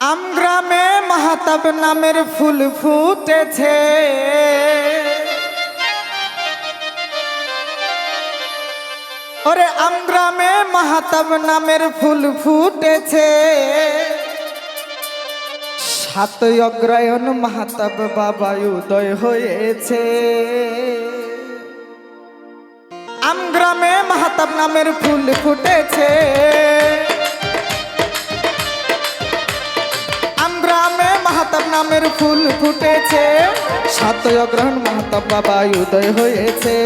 আমগ্রামে মাহাতাব নামের ফুল ফুটেছে। ওরে আমগ্রামে মাহাতাব নামের ফুল ফুটেছে। সাতই অগ্রায়ণ মাহাতাব বাবা উদয় হয়েছে। আমগ্রামে মাহাতাব নামের ফুল ফুটেছে। আমগ্রামে নামের ফুল ফুটেছে। সাত অগ্রহণ মাহাতব বাবা উদয় হয়েছে।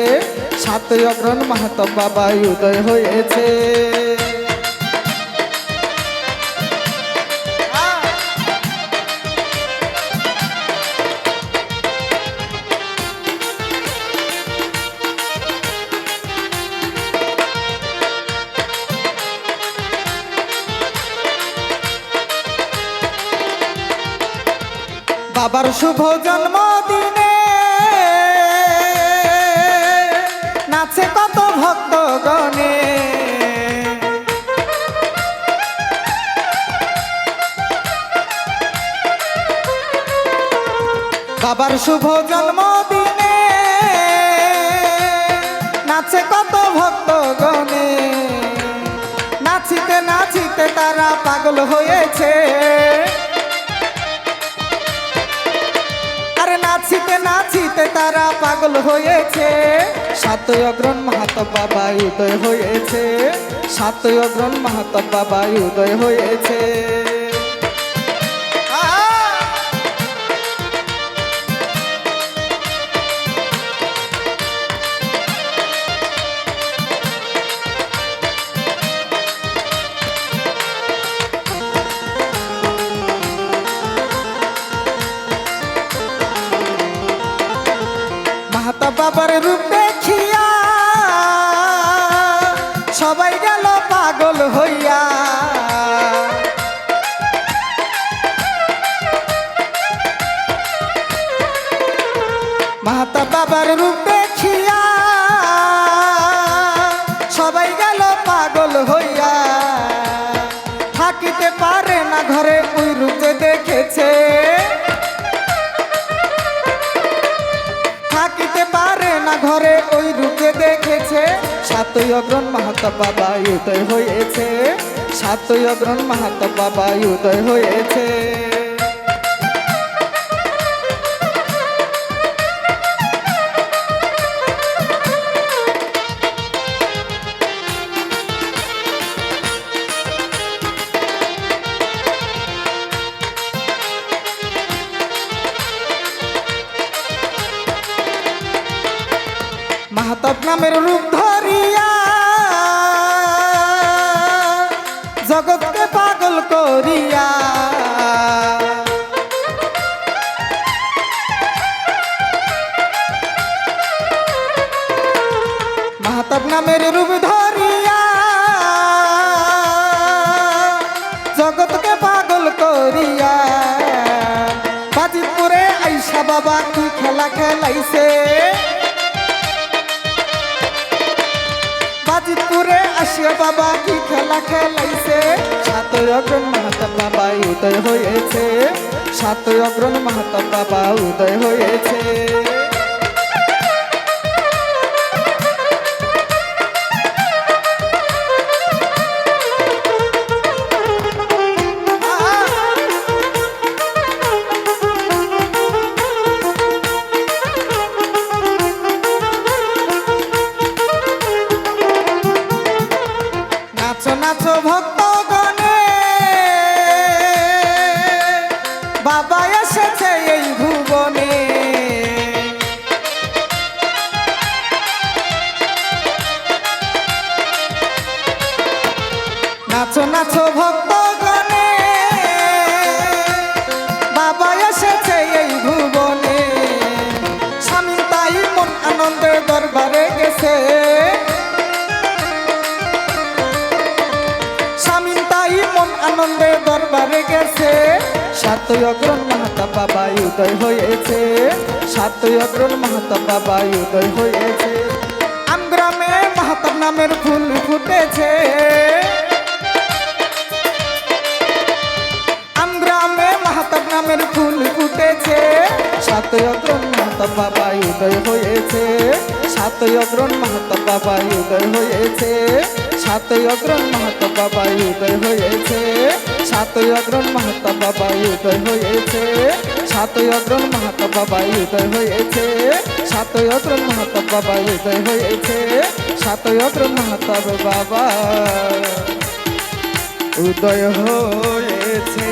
সাত অগ্রহণ মাহাতব বাবা উদয় হয়েছে। বাবার শুভ জন্মদিনে। নাচে কত ভক্ত ভক্তগণে। বাবার শুভ জন্মদিনে নাচে কত ভক্ত ভক্তগণে। নাচিতে নাচিতে তারা পাগল হয়েছে। তারা পাগল হয়েছে। সাত অগ্রণ মাহাত বাবা উদয় হয়েছে। সাত অগ্রণ মাহাত বাবা উদয় হয়েছে। পাগল হইয়া। মাহাতা বাবার রূপ দেখিয়া সবাই গেল পাগল হইয়া। থাকিতে পারে না ঘরে, ওই রূপে দেখেছে। থাকিতে পারে না ঘরে, ওই রূপে সাতই অগ্রণ মাহাতো বাবা উদয় হয়েছে। সাতই অগ্রণ মাহাতো বাবা উদয় হয়েছে। মাহাতাব নামের রূপ ধরিয়া জগৎকে পাগল করিয়া। মাহাতাব নামের রূপ ধরিয়া। জগৎকে পাগল করিয়া। বাজিতপুরে আইসা বাবা, কি খেলা খেলাইছে? আসিয়া বাবা কি খেলা খেলাইছে? সাত অগ্রণ মাহাতা বাবা উদয় হয়েছে। সাত অগ্রণ মাহাতা বাবা উদয় ভক্ত গণে বাবা এসেছে এই ভুবনে। নাচো নাচো ভক্ত গণে বাবা এসেছে এই ভুবনে। স্বামী তাই মন আনন্দে দরবারে গেছে। আনন্দে দরবারে গেছে। সাতই অগ্রণ মাহাতা বাবা উদয় হয়েছে। সাতই অগ্রণ মাহাতা বাবা উদয় হয়েছে। মাহাতো বাবা উদয় হয়েছে। সাতই অগ্রণ মাহাতো বাবা উদয় হয়েছে। সাতই অগ্রণ মাহাতো বাবা উদয় হয়েছে। সাতই অগ্রণ মাহাতো বাবা উদয় হয়েছে। সাতই অগ্রণ মাহাতো বাবা উদয় হয়েছে। সাতই অগ্রণ মাহাতো বাবা উদয় হয়েছে। সাতই অগ্রণ মাহাতো বাবা। উদয় হয়েছে।